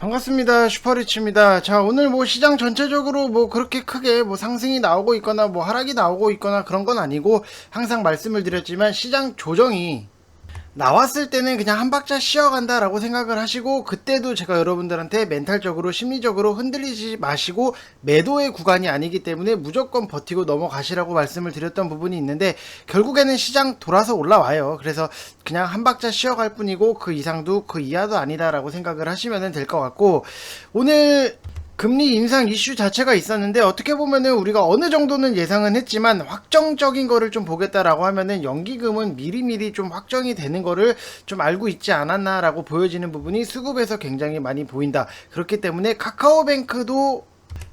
반갑습니다. 슈퍼리치입니다. 자, 오늘 뭐 시장 전체적으로 뭐 그렇게 크게 뭐 상승이 나오고 있거나 뭐 하락이 나오고 있거나 그런 건 아니고 항상 말씀을 드렸지만 시장 조정이 나왔을 때는 그냥 한 박자 쉬어간다 라고 생각을 하시고 그때도 제가 여러분들한테 멘탈적으로 심리적으로 흔들리지 마시고 매도의 구간이 아니기 때문에 무조건 버티고 넘어가시라고 말씀을 드렸던 부분이 있는데 결국에는 시장 돌아서 올라와요. 그래서 그냥 한 박자 쉬어갈 뿐이고 그 이상도 그 이하도 아니다 라고 생각을 하시면 될 것 같고 오늘 금리 인상 이슈 자체가 있었는데 어떻게 보면은 우리가 어느 정도는 예상은 했지만 확정적인 거를 좀 보겠다라고 하면은 연기금은 미리미리 좀 확정이 되는 거를 좀 알고 있지 않았나라고 보여지는 부분이 수급에서 굉장히 많이 보인다. 그렇기 때문에 카카오뱅크도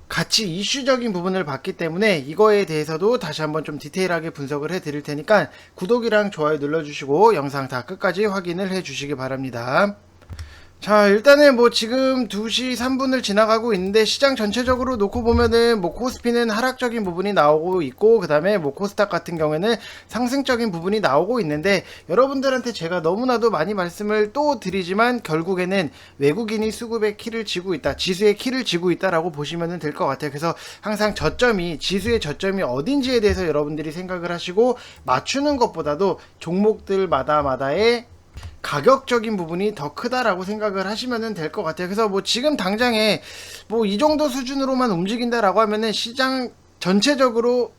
같이 이슈적인 부분을 봤기 때문에 이거에 대해서도 다시 한번 좀 디테일하게 분석을 해 드릴 테니까 구독이랑 좋아요 눌러주시고 영상 다 끝까지 확인을 해 주시기 바랍니다. 자, 일단은 뭐 지금 2시 3분을 지나가고 있는데 시장 전체적으로 놓고 보면은 뭐 코스피는 하락적인 부분이 나오고 있고 그 다음에 뭐 코스닥 같은 경우에는 상승적인 부분이 나오고 있는데 여러분들한테 제가 너무나도 많이 말씀을 또 드리지만 결국에는 외국인이 수급의 키를 쥐고 있다. 지수의 키를 쥐고 있다라고 보시면 될 것 같아요. 그래서 항상 저점이 지수의 저점이 어딘지에 대해서 여러분들이 생각을 하시고 맞추는 것보다도 종목들마다 마다의 가격적인 부분이 더 크다라고 생각을 하시면 될 것 같아요. 그래서 뭐 지금 당장에 뭐 이 정도 수준으로만 움직인다라고 하면은 시장 전체적으로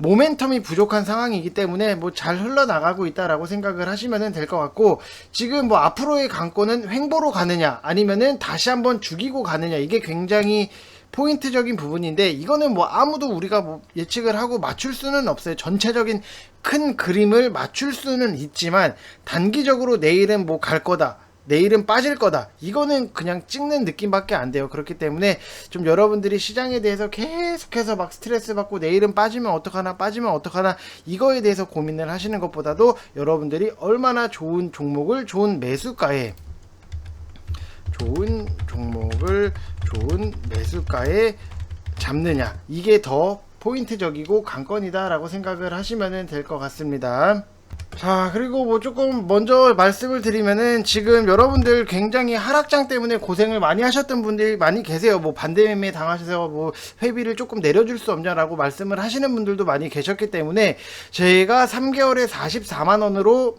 모멘텀이 부족한 상황이기 때문에 뭐 잘 흘러나가고 있다라고 생각을 하시면 될 것 같고 지금 뭐 앞으로의 강권은 횡보로 가느냐 아니면은 다시 한번 죽이고 가느냐 이게 굉장히 포인트적인 부분인데 이거는 뭐 아무도 우리가 뭐 예측을 하고 맞출 수는 없어요. 전체적인 큰 그림을 맞출 수는 있지만 단기적으로 내일은 뭐 갈 거다. 내일은 빠질 거다. 이거는 그냥 찍는 느낌밖에 안 돼요. 그렇기 때문에 좀 여러분들이 시장에 대해서 계속해서 막 스트레스 받고 내일은 빠지면 어떡하나, 빠지면 어떡하나, 이거에 대해서 고민을 하시는 것보다도 여러분들이 얼마나 좋은 종목을 좋은 매수가에 좋은 종목을 좋은 매수가에 잡느냐 이게 더 포인트적이고 관건이다라고 생각을 하시면 될 것 같습니다. 자 그리고 뭐 조금 먼저 말씀을 드리면은 지금 여러분들 굉장히 하락장 때문에 고생을 많이 하셨던 분들이 많이 계세요 뭐 반대매매 당하셔서 뭐 회비를 조금 내려줄 수 없냐라고 말씀을 하시는 분들도 많이 계셨기 때문에 제가 3개월에 44만 원으로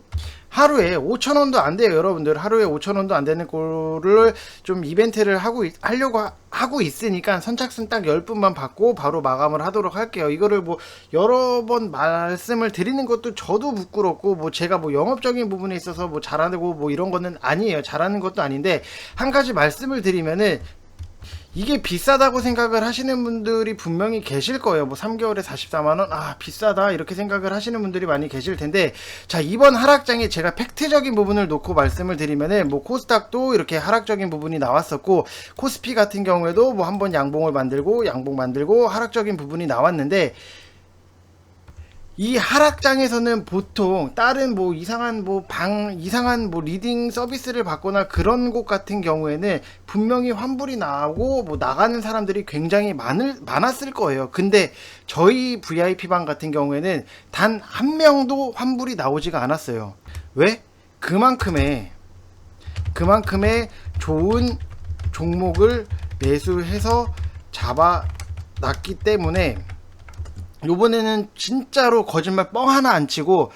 하루에 5천 원도 안 돼요, 여러분들. 하루에 5천 원도 안 되는 거를 좀 이벤트를 하고 있- 하려고 하, 하고 있으니까 선착순 딱 10분만 받고 바로 마감을 하도록 할게요. 이거를 뭐 여러 번 말씀을 드리는 것도 저도 부끄럽고 뭐 제가 뭐 영업적인 부분에 있어서 뭐 잘하고 뭐 이런 거는 아니에요. 잘하는 것도 아닌데 한 가지 말씀을 드리면은 이게 비싸다고 생각을 하시는 분들이 분명히 계실 거예요. 뭐 3개월에 44만원, 아, 비싸다. 이렇게 생각을 하시는 분들이 많이 계실 텐데, 자, 이번 하락장에 제가 팩트적인 부분을 놓고 말씀을 드리면은, 뭐 코스닥도 이렇게 하락적인 부분이 나왔었고, 코스피 같은 경우에도 뭐 한번 양봉을 만들고, 양봉 만들고, 하락적인 부분이 나왔는데, 이 하락장에서는 보통 다른 뭐 이상한 뭐 방 이상한 뭐 리딩 서비스를 받거나 그런 곳 같은 경우에는 분명히 환불이 나오고 뭐 나가는 사람들이 굉장히 많을 많았을 거예요. 근데 저희 VIP 방 같은 경우에는 단 한 명도 환불이 나오지가 않았어요. 왜? 그만큼의 그만큼의 좋은 종목을 매수해서 잡아 놨기 때문에 요번에는 진짜로 거짓말 뻥 하나 안 치고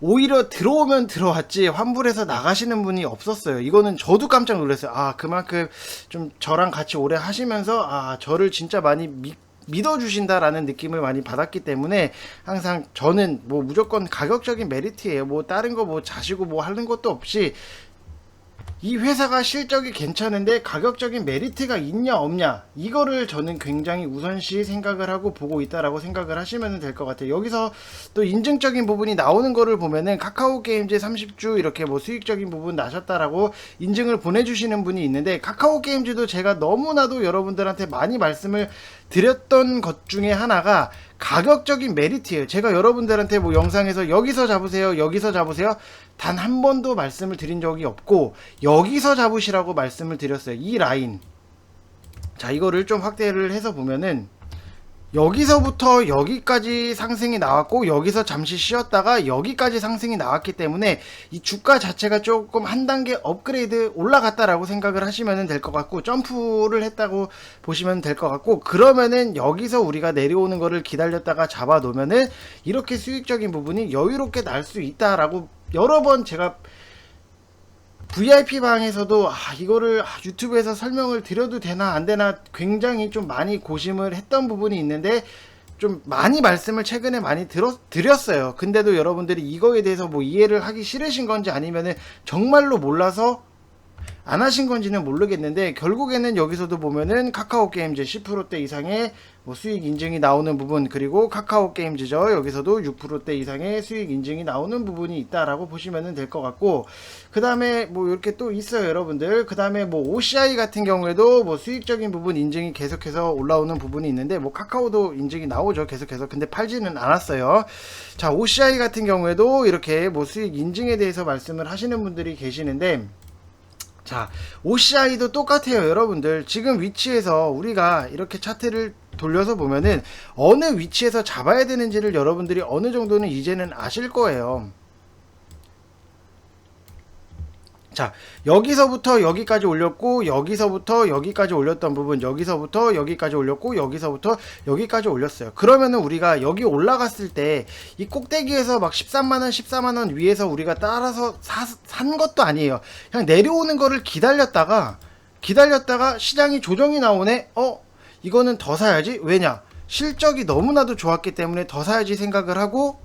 오히려 들어오면 들어왔지 환불해서 나가시는 분이 없었어요. 이거는 저도 깜짝 놀랐어요. 아 그만큼 좀 저랑 같이 오래 하시면서 아 저를 진짜 많이 믿, 믿어주신다라는 느낌을 많이 받았기 때문에 항상 저는 뭐 무조건 가격적인 메리트예요. 뭐 다른 거 뭐 자시고 뭐 하는 것도 없이 이 회사가 실적이 괜찮은데 가격적인 메리트가 있냐 없냐 이거를 저는 굉장히 우선시 생각을 하고 보고 있다라고 생각을 하시면 될 것 같아요. 여기서 또 인증적인 부분이 나오는 거를 보면은 카카오 게임즈 30주 이렇게 뭐 수익적인 부분 나셨다라고 인증을 보내주시는 분이 있는데 카카오 게임즈도 제가 너무나도 여러분들한테 많이 말씀을 드렸던 것 중에 하나가 가격적인 메리트예요. 제가 여러분들한테 뭐 영상에서 여기서 잡으세요, 여기서 잡으세요. 단 한 번도 말씀을 드린 적이 없고 여기서 잡으시라고 말씀을 드렸어요. 이 라인. 자, 이거를 좀 확대를 해서 보면은 여기서부터 여기까지 상승이 나왔고 여기서 잠시 쉬었다가 여기까지 상승이 나왔기 때문에 이 주가 자체가 조금 한 단계 업그레이드 올라갔다라고 생각을 하시면 될 것 같고 점프를 했다고 보시면 될 것 같고 그러면은 여기서 우리가 내려오는 거를 기다렸다가 잡아 놓으면은 이렇게 수익적인 부분이 여유롭게 날 수 있다라고 여러 번 제가 VIP 방에서도 아, 이거를 아, 유튜브에서 설명을 드려도 되나 안 되나 굉장히 좀 많이 고심을 했던 부분이 있는데 좀 많이 말씀을 최근에 많이 들었, 드렸어요. 근데도 여러분들이 이거에 대해서 뭐 이해를 하기 싫으신 건지 아니면은 정말로 몰라서 안 하신 건지는 모르겠는데 결국에는 여기서도 보면은 카카오 게임즈 10%대 이상의 뭐 수익 인증이 나오는 부분 그리고 카카오 게임즈죠 여기서도 6%대 이상의 수익 인증이 나오는 부분이 있다라고 보시면 될 것 같고 그 다음에 뭐 이렇게 또 있어요 여러분들. 그 다음에 뭐 OCI 같은 경우에도 뭐 수익적인 부분 인증이 계속해서 올라오는 부분이 있는데 뭐 카카오도 인증이 나오죠 계속해서. 근데 팔지는 않았어요. 자 OCI 같은 경우에도 이렇게 뭐 수익 인증에 대해서 말씀을 하시는 분들이 계시는데 자, OCI도 똑같아요, 여러분들. 지금 위치에서 우리가 이렇게 차트를 돌려서 보면은 어느 위치에서 잡아야 되는지를 여러분들이 어느 정도는 이제는 아실 거예요. 자, 여기서부터 여기까지 올렸고, 여기서부터 여기까지 올렸던 부분, 여기서부터 여기까지 올렸고, 여기서부터 여기까지 올렸어요. 그러면은 우리가 여기 올라갔을 때, 이 꼭대기에서 막 13만원, 14만원 위에서 우리가 따라서 사, 산 것도 아니에요. 그냥 내려오는 거를 기다렸다가, 기다렸다가 시장이 조정이 나오네? 어? 이거는 더 사야지? 왜냐? 실적이 너무나도 좋았기 때문에 더 사야지 생각을 하고,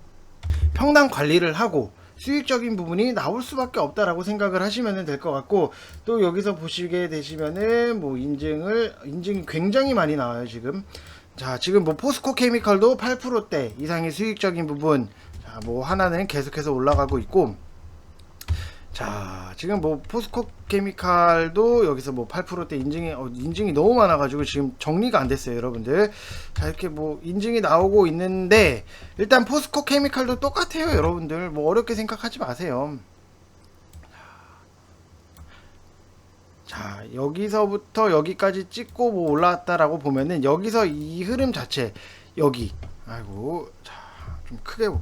평당 관리를 하고, 수익적인 부분이 나올 수밖에 없다라고 생각을 하시면 될 것 같고 또 여기서 보시게 되시면은 뭐 인증을 인증이 굉장히 많이 나와요 지금. 자 지금 뭐 포스코 케미칼도 8%대 이상의 수익적인 부분. 자 뭐 하나는 계속해서 올라가고 있고 자 지금 뭐 포스코 케미칼도 여기서 뭐 8%대 인증이 어, 인증이 너무 많아가지고 지금 정리가 안 됐어요 여러분들. 자 이렇게 뭐 인증이 나오고 있는데 일단 포스코 케미칼도 똑같아요 여러분들. 뭐 어렵게 생각하지 마세요. 자 여기서부터 여기까지 찍고 뭐 올라왔다라고 보면은 여기서 이 흐름 자체 여기. 아이고 자 좀 크게 보-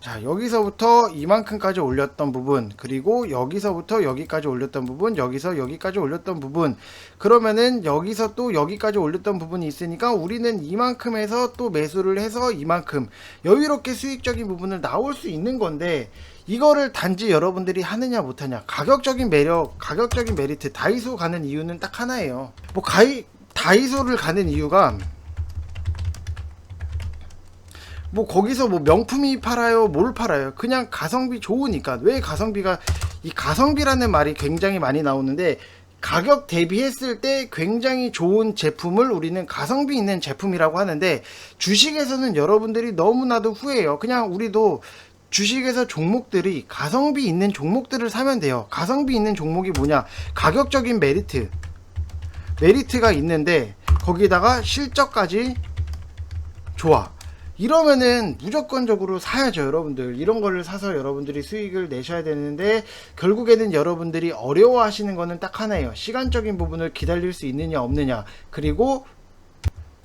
자 여기서부터 이만큼까지 올렸던 부분 그리고 여기서부터 여기까지 올렸던 부분 여기서 여기까지 올렸던 부분. 그러면은 여기서 또 여기까지 올렸던 부분이 있으니까 우리는 이만큼에서 또 매수를 해서 이만큼 여유롭게 수익적인 부분을 나올 수 있는 건데 이거를 단지 여러분들이 하느냐 못하냐 가격적인 매력 가격적인 메리트 다이소 가는 이유는 딱 하나예요. 뭐 가이 다이소를 가는 이유가 뭐 거기서 뭐 명품이 팔아요 뭘 팔아요? 그냥 가성비 좋으니까. 왜 가성비가 이 가성비라는 말이 굉장히 많이 나오는데 가격 대비했을 때 굉장히 좋은 제품을 우리는 가성비 있는 제품이라고 하는데 주식에서는 여러분들이 너무나도 후회해요. 그냥 우리도 주식에서 종목들이 가성비 있는 종목들을 사면 돼요. 가성비 있는 종목이 뭐냐? 가격적인 메리트. 메리트가 있는데 거기다가 실적까지 좋아 이러면은 무조건적으로 사야죠 여러분들. 이런 거를 사서 여러분들이 수익을 내셔야 되는데 결국에는 여러분들이 어려워하시는 거는 딱 하나예요. 시간적인 부분을 기다릴 수 있느냐 없느냐. 그리고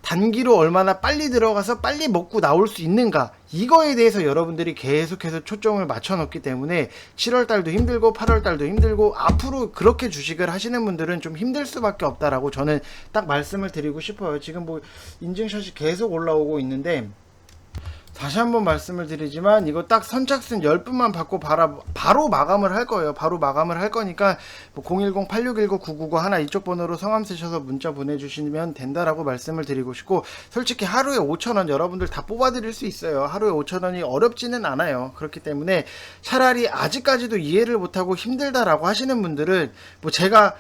단기로 얼마나 빨리 들어가서 빨리 먹고 나올 수 있는가. 이거에 대해서 여러분들이 계속해서 초점을 맞춰 놓기 때문에 7월 달도 힘들고 8월 달도 힘들고 앞으로 그렇게 주식을 하시는 분들은 좀 힘들 수밖에 없다라고 저는 딱 말씀을 드리고 싶어요. 지금 뭐 인증샷이 계속 올라오고 있는데 다시 한번 말씀을 드리지만 이거 딱 선착순 10분만 받고 바라, 바로 마감을 할 거예요. 바로 마감을 할 거니까 뭐 010-8619-999 하나 이쪽 번호로 성함 쓰셔서 문자 보내주시면 된다라고 말씀을 드리고 싶고 솔직히 하루에 5천원 여러분들 다 뽑아드릴 수 있어요. 하루에 5천원이 어렵지는 않아요. 그렇기 때문에 차라리 아직까지도 이해를 못하고 힘들다라고 하시는 분들은 뭐 제가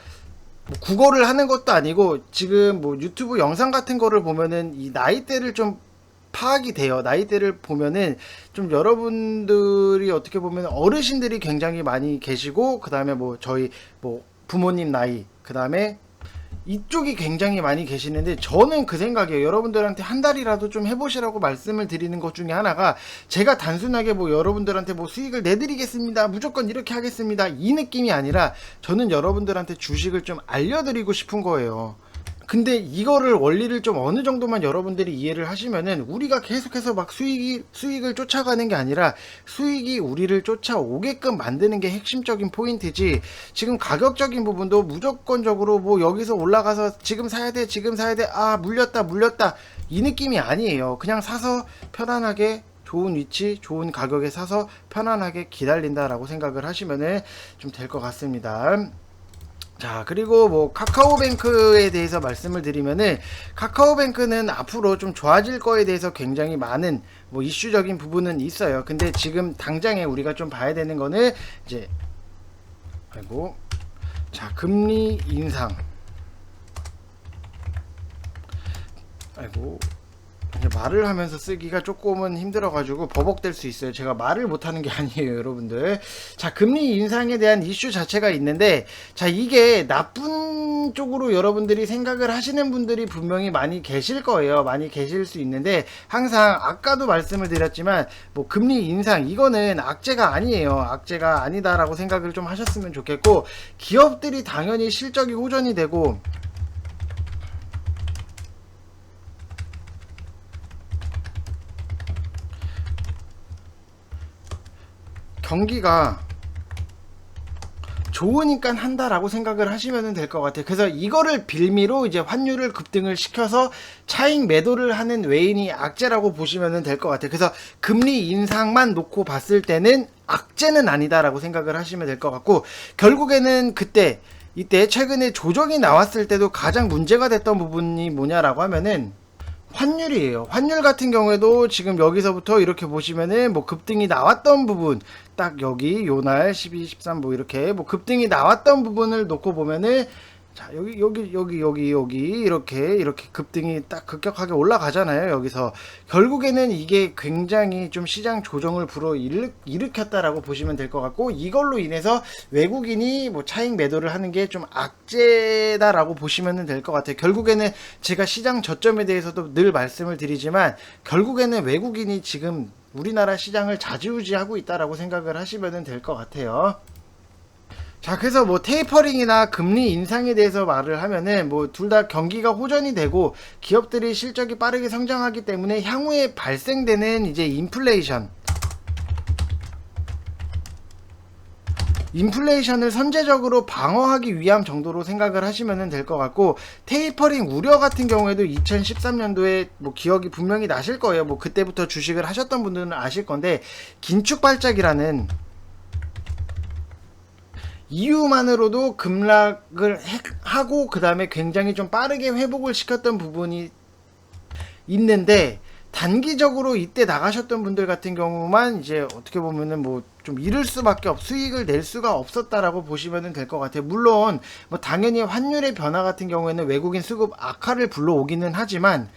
뭐 국어를 하는 것도 아니고 지금 뭐 유튜브 영상 같은 거를 보면은 이 나이대를 좀 파악이 돼요. 나이대를 보면은 좀 여러분들이 어떻게 보면 어르신들이 굉장히 많이 계시고 그 다음에 뭐 저희 뭐 부모님 나이 그 다음에 이쪽이 굉장히 많이 계시는데 저는 그 생각이에요. 여러분들한테 한 달이라도 좀 해보시라고 말씀을 드리는 것 중에 하나가 제가 단순하게 뭐 여러분들한테 뭐 수익을 내드리겠습니다. 무조건 이렇게 하겠습니다. 이 느낌이 아니라 저는 여러분들한테 주식을 좀 알려드리고 싶은 거예요. 근데 이거를 원리를 좀 어느 정도만 여러분들이 이해를 하시면은 우리가 계속해서 막 수익이 수익을 쫓아가는 게 아니라 수익이 우리를 쫓아오게끔 만드는 게 핵심적인 포인트지. 지금 가격적인 부분도 무조건적으로 뭐 여기서 올라가서 지금 사야 돼 지금 사야 돼 아 물렸다 물렸다. 이 느낌이 아니에요. 그냥 사서 편안하게 좋은 위치 좋은 가격에 사서 편안하게 기다린다라고 생각을 하시면은 좀될 것 같습니다. 자, 그리고 뭐 카카오뱅크에 대해서 말씀을 드리면은 카카오뱅크는 앞으로 좀 좋아질 거에 대해서 굉장히 많은 뭐 이슈적인 부분은 있어요. 근데 지금 당장에 우리가 좀 봐야 되는 거는 이제 아이고. 자, 금리 인상. 아이고. 말을 하면서 쓰기가 조금은 힘들어가지고 버벅될 수 있어요. 제가 말을 못하는 게 아니에요, 여러분들. 자, 금리 인상에 대한 이슈 자체가 있는데, 자, 이게 나쁜 쪽으로 여러분들이 생각을 하시는 분들이 분명히 많이 계실 거예요. 많이 계실 수 있는데, 항상 아까도 말씀을 드렸지만, 뭐, 금리 인상, 이거는 악재가 아니에요. 악재가 아니다라고 생각을 좀 하셨으면 좋겠고, 기업들이 당연히 실적이 호전이 되고, 경기가 좋으니까 한다라고 생각을 하시면 될 것 같아요. 그래서 이거를 빌미로 이제 환율을 급등을 시켜서 차익 매도를 하는 외인이 악재라고 보시면 될 것 같아요. 그래서 금리 인상만 놓고 봤을 때는 악재는 아니다라고 생각을 하시면 될 것 같고 결국에는 그때 이때 최근에 조정이 나왔을 때도 가장 문제가 됐던 부분이 뭐냐라고 하면은 환율이에요. 환율 같은 경우에도 지금 여기서부터 이렇게 보시면은 뭐 급등이 나왔던 부분 딱 여기 요날 12, 13 뭐 이렇게 뭐 급등이 나왔던 부분을 놓고 보면은 자 여기 여기 여기 여기 여기 이렇게 이렇게 급등이 딱 급격하게 올라가잖아요 여기서 결국에는 이게 굉장히 좀 시장 조정을 불어 일으, 일으켰다라고 보시면 될 것 같고 이걸로 인해서 외국인이 뭐 차익 매도를 하는 게 좀 악재다라고 보시면 될 것 같아요 결국에는 제가 시장 저점에 대해서도 늘 말씀을 드리지만 결국에는 외국인이 지금 우리나라 시장을 좌지우지하고 있다라고 생각을 하시면 될 것 같아요. 자, 그래서 뭐 테이퍼링이나 금리 인상에 대해서 말을 하면은 뭐 둘 다 경기가 호전이 되고 기업들이 실적이 빠르게 성장하기 때문에 향후에 발생되는 이제 인플레이션 인플레이션을 선제적으로 방어하기 위함 정도로 생각을 하시면 될 것 같고 테이퍼링 우려 같은 경우에도 2013년도에 뭐 기억이 분명히 나실 거예요. 뭐 그때부터 주식을 하셨던 분들은 아실 건데 긴축 발작이라는 이유만으로도 급락을 하고 그 다음에 굉장히 좀 빠르게 회복을 시켰던 부분이 있는데 단기적으로 이때 나가셨던 분들 같은 경우만 이제 어떻게 보면은 뭐 좀 잃을 수밖에 없 수익을 낼 수가 없었다라고 보시면 될 것 같아요. 물론 뭐 당연히 환율의 변화 같은 경우에는 외국인 수급 악화를 불러오기는 하지만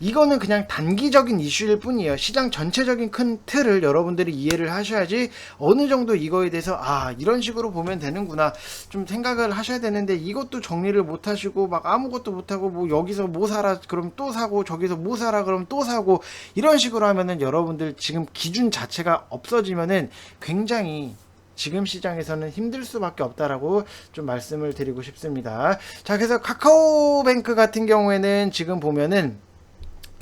이거는 그냥 단기적인 이슈일 뿐이에요. 시장 전체적인 큰 틀을 여러분들이 이해를 하셔야지 어느 정도 이거에 대해서 아 이런 식으로 보면 되는구나 좀 생각을 하셔야 되는데 이것도 정리를 못 하시고 막 아무것도 못 하고 뭐 여기서 뭐 사라 그럼 또 사고 저기서 뭐 사라 그럼 또 사고 이런 식으로 하면은 여러분들 지금 기준 자체가 없어지면은 굉장히 지금 시장에서는 힘들 수밖에 없다라고 좀 말씀을 드리고 싶습니다. 자, 그래서 카카오뱅크 같은 경우에는 지금 보면은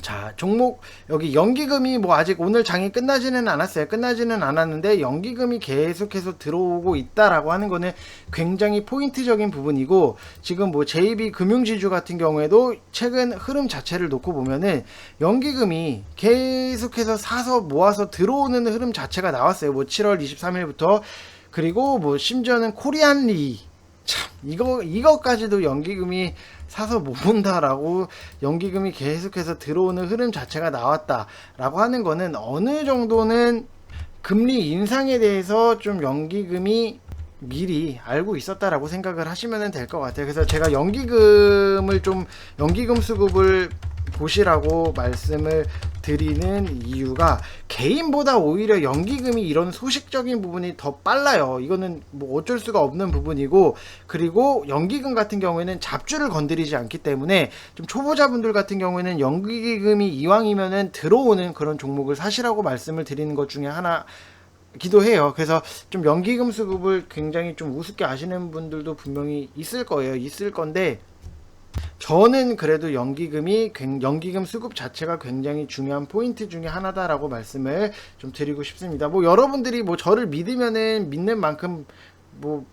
자, 종목 여기 연기금이 뭐 아직 오늘 장이 끝나지는 않았어요. 끝나지는 않았는데 연기금이 계속해서 들어오고 있다라고 하는 거는 굉장히 포인트적인 부분이고 지금 뭐 JB 금융지주 같은 경우에도 최근 흐름 자체를 놓고 보면은 연기금이 계속해서 사서 모아서 들어오는 흐름 자체가 나왔어요. 뭐 7월 23일부터 그리고 뭐 심지어는 코리안리 참 이거 이거까지도 연기금이 사서 못 본다라고 연기금이 계속해서 들어오는 흐름 자체가 나왔다라고 하는 거는 어느 정도는 금리 인상에 대해서 좀 연기금이 미리 알고 있었다라고 생각을 하시면 될 것 같아요. 그래서 제가 연기금을 좀 연기금 수급을 보시라고 말씀을 드리는 이유가 개인보다 오히려 연기금이 이런 소식적인 부분이 더 빨라요. 이거는 뭐 어쩔 수가 없는 부분이고 그리고 연기금 같은 경우에는 잡주를 건드리지 않기 때문에 좀 초보자분들 같은 경우에는 연기금이 이왕이면은 들어오는 그런 종목을 사시라고 말씀을 드리는 것 중에 하나 기도해요. 그래서 좀 연기금 수급을 굉장히 좀 우습게 아시는 분들도 분명히 있을 거예요. 있을 건데 저는 그래도 연기금이 굉- 연기금 수급 자체가 굉장히 중요한 포인트 중에 하나다라고 말씀을 좀 드리고 싶습니다. 뭐 여러분들이 뭐 저를 믿으면은 믿는 만큼 뭐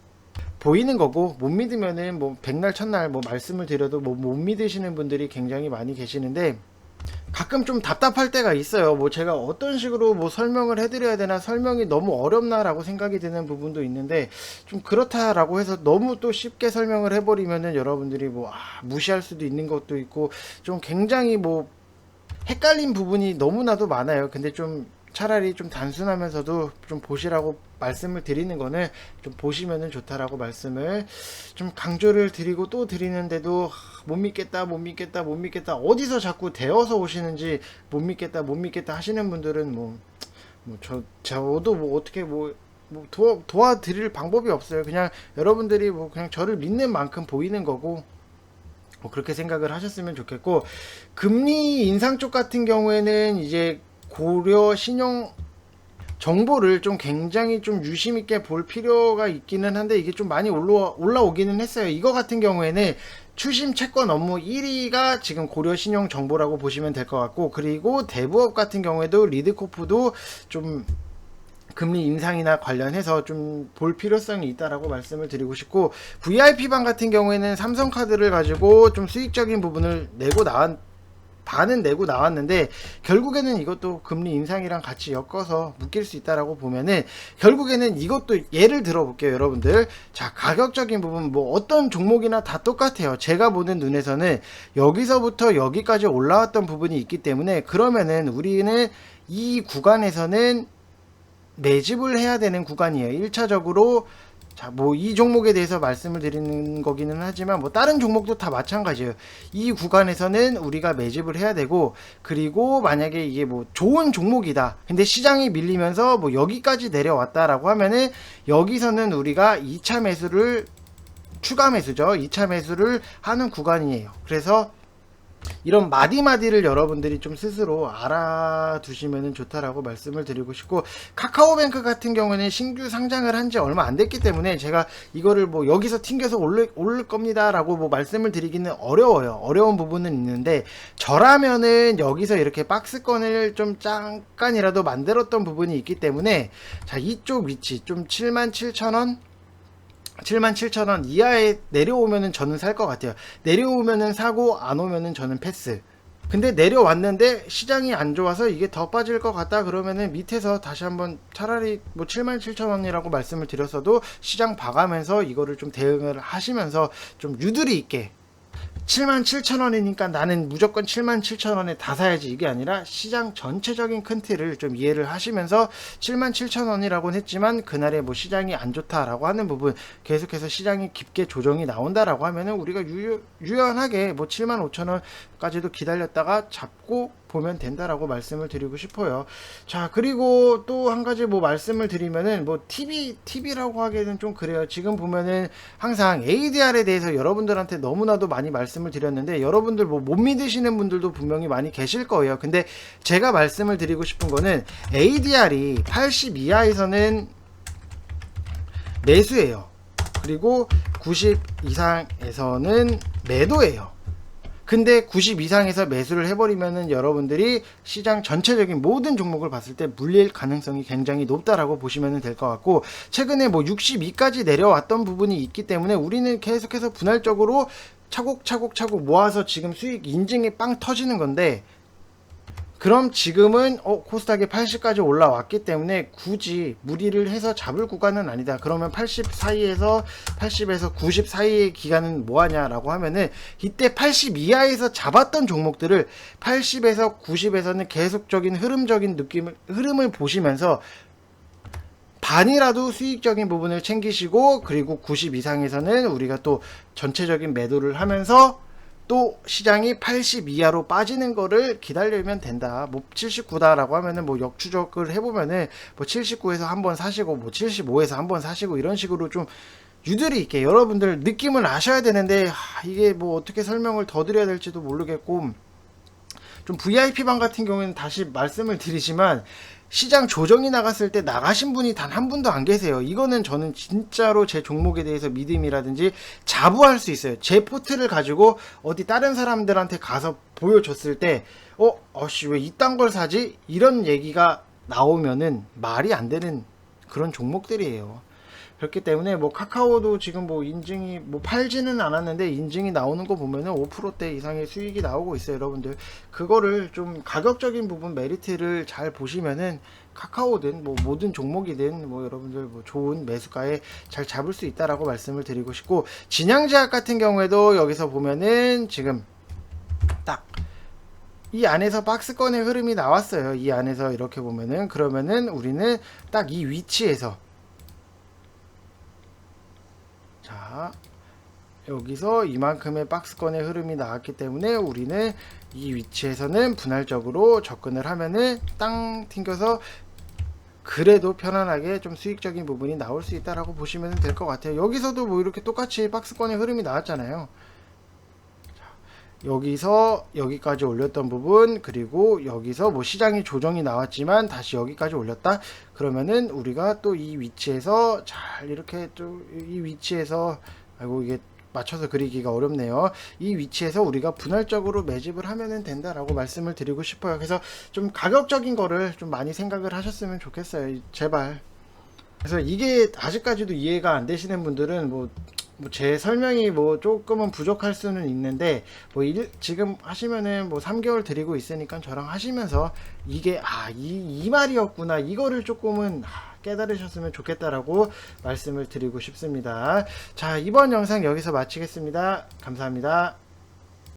보이는 거고 못 믿으면은 뭐 백날 첫날 뭐 말씀을 드려도 뭐 못 믿으시는 분들이 굉장히 많이 계시는데 가끔 좀 답답할 때가 있어요. 뭐 제가 어떤 식으로 뭐 설명을 해드려야 되나 설명이 너무 어렵나라고 생각이 드는 부분도 있는데 좀 그렇다라고 해서 너무 또 쉽게 설명을 해버리면은 여러분들이 뭐 아, 무시할 수도 있는 것도 있고 좀 굉장히 뭐 헷갈린 부분이 너무나도 많아요. 근데 좀 차라리 좀 단순하면서도 좀 보시라고 말씀을 드리는 거는 좀 보시면은 좋다라고 말씀을 좀 강조를 드리고 또 드리는데도 하, 못 믿겠다 못 믿겠다 못 믿겠다. 어디서 자꾸 대어서 오시는지 못 믿겠다 못 믿겠다 하시는 분들은 뭐 뭐 저 저도 뭐 어떻게 뭐, 뭐 도와, 도와드릴 방법이 없어요. 그냥 여러분들이 뭐 그냥 저를 믿는 만큼 보이는 거고 뭐 그렇게 생각을 하셨으면 좋겠고 금리 인상 쪽 같은 경우에는 이제 고려 신용 정보를 좀 굉장히 좀 유심 있게 볼 필요가 있기는 한데 이게 좀 많이 올라 올라오기는 했어요. 이거 같은 경우에는 추심 채권 업무 1위가 지금 고려 신용 정보라고 보시면 될 것 같고 그리고 대부업 같은 경우에도 리드코프도 좀 금리 인상이나 관련해서 좀 볼 필요성이 있다라고 말씀을 드리고 싶고 VIP방 같은 경우에는 삼성카드를 가지고 좀 수익적인 부분을 내고 나왔 반은 내고 나왔는데 결국에는 이것도 금리 인상이랑 같이 엮어서 묶일 수 있다라고 보면은 결국에는 이것도 예를 들어 볼게요 여러분들 자 가격적인 부분 뭐 어떤 종목이나 다 똑같아요 제가 보는 눈에서는 여기서부터 여기까지 올라왔던 부분이 있기 때문에 그러면은 우리는 이 구간에서는 매집을 해야 되는 구간이에요. 1차적으로 자, 뭐 이 종목에 대해서 말씀을 드리는 거기는 하지만 뭐 다른 종목도 다 마찬가지예요. 이 구간에서는 우리가 매집을 해야 되고 그리고 만약에 이게 뭐 좋은 종목이다. 근데 시장이 밀리면서 뭐 여기까지 내려왔다라고 하면은 여기서는 우리가 2차 매수를 추가 매수죠. 2차 매수를 하는 구간이에요. 그래서 이런 마디마디를 여러분들이 좀 스스로 알아두시면 좋다라고 말씀을 드리고 싶고 카카오뱅크 같은 경우는 신규 상장을 한 지 얼마 안 됐기 때문에 제가 이거를 뭐 여기서 튕겨서 올릴, 올릴 겁니다라고 뭐 말씀을 드리기는 어려워요. 어려운 부분은 있는데 저라면은 여기서 이렇게 박스권을 좀 잠깐이라도 만들었던 부분이 있기 때문에 자 이쪽 위치 좀 77,000원 77,000원 이하에 내려오면은 저는 살 것 같아요. 내려오면은 사고 안 오면은 저는 패스. 근데 내려왔는데 시장이 안 좋아서 이게 더 빠질 것 같다 그러면은 밑에서 다시 한번 차라리 뭐 77,000원이라고 말씀을 드렸어도 시장 봐가면서 이거를 좀 대응을 하시면서 좀 유두리 있게 77,000원이니까 나는 무조건 77,000원에 다 사야지. 이게 아니라 시장 전체적인 큰 틀을 좀 이해를 하시면서 77,000원이라고는 했지만 그날에 뭐 시장이 안 좋다라고 하는 부분 계속해서 시장이 깊게 조정이 나온다라고 하면은 우리가 유, 유연하게 뭐 75,000원까지도 기다렸다가 잡고 보면 된다라고 말씀을 드리고 싶어요. 자, 그리고 또 한 가지 뭐 말씀을 드리면은 뭐 TV, TV라고 하기에는 좀 그래요. 지금 보면은 항상 ADR에 대해서 여러분들한테 너무나도 많이 말씀을 드렸는데 여러분들 뭐 못 믿으시는 분들도 분명히 많이 계실 거예요. 근데 제가 말씀을 드리고 싶은 거는 ADR이 80 이하에서는 매수예요. 그리고 90 이상에서는 매도예요. 근데 90 이상에서 매수를 해버리면은 여러분들이 시장 전체적인 모든 종목을 봤을 때 물릴 가능성이 굉장히 높다라고 보시면 될 것 같고 최근에 뭐 62까지 내려왔던 부분이 있기 때문에 우리는 계속해서 분할적으로 차곡차곡 차곡 모아서 지금 수익 인증이 빵 터지는 건데 그럼 지금은 어, 코스닥이 80까지 올라왔기 때문에 굳이 무리를 해서 잡을 구간은 아니다. 그러면 80 사이에서 80에서 90 사이의 기간은 뭐하냐라고 하면은 이때 80 이하에서 잡았던 종목들을 80에서 90에서는 계속적인 흐름적인 느낌을 흐름을 보시면서 반이라도 수익적인 부분을 챙기시고 그리고 90 이상에서는 우리가 또 전체적인 매도를 하면서 또 시장이 80 이하로 빠지는 거를 기다리면 된다. 뭐 79다라고 하면은 뭐 역추적을 해보면은 뭐 79에서 한번 사시고 뭐 75에서 한번 사시고 이런 식으로 좀 유들이 있게 여러분들 느낌을 아셔야 되는데 하, 이게 뭐 어떻게 설명을 더 드려야 될지도 모르겠고 좀 VIP방 같은 경우에는 다시 말씀을 드리지만 시장 조정이 나갔을 때 나가신 분이 단 한 분도 안 계세요. 이거는 저는 진짜로 제 종목에 대해서 믿음이라든지 자부할 수 있어요. 제 포트를 가지고 어디 다른 사람들한테 가서 보여줬을 때, 어, 어씨, 왜 이딴 걸 사지? 이런 얘기가 나오면은 말이 안 되는 그런 종목들이에요. 그렇기 때문에 뭐 카카오도 지금 뭐 인증이 뭐 팔지는 않았는데 인증이 나오는 거 보면은 5%대 이상의 수익이 나오고 있어요, 여러분들. 그거를 좀 가격적인 부분 메리트를 잘 보시면은 카카오든 뭐 모든 종목이든 뭐 여러분들 뭐 좋은 매수가에 잘 잡을 수 있다라고 말씀을 드리고 싶고 진양제약 같은 경우에도 여기서 보면은 지금 딱 이 안에서 박스권의 흐름이 나왔어요. 이 안에서 이렇게 보면은 그러면은 우리는 딱 이 위치에서 자 여기서 이만큼의 박스권의 흐름이 나왔기 때문에 우리는 이 위치에서는 분할적으로 접근을 하면은 땅 튕겨서 그래도 편안하게 좀 수익적인 부분이 나올 수 있다라고 보시면 될 것 같아요. 여기서도 뭐 이렇게 똑같이 박스권의 흐름이 나왔잖아요. 여기서 여기까지 올렸던 부분 그리고 여기서 뭐 시장이 조정이 나왔지만 다시 여기까지 올렸다? 그러면은 우리가 또 이 위치에서 잘 이렇게 또 이 위치에서 아이고 이게 맞춰서 그리기가 어렵네요. 이 위치에서 우리가 분할적으로 매집을 하면은 된다라고 말씀을 드리고 싶어요. 그래서 좀 가격적인 거를 좀 많이 생각을 하셨으면 좋겠어요. 제발. 그래서 이게 아직까지도 이해가 안 되시는 분들은 뭐뭐 제 설명이 뭐 조금은 부족할 수는 있는데 뭐 일, 지금 하시면은 뭐 3개월 드리고 있으니까 저랑 하시면서 이게 아이 이 말이었구나 이거를 조금은 아, 깨달으셨으면 좋겠다라고 말씀을 드리고 싶습니다. 자 이번 영상 여기서 마치겠습니다. 감사합니다.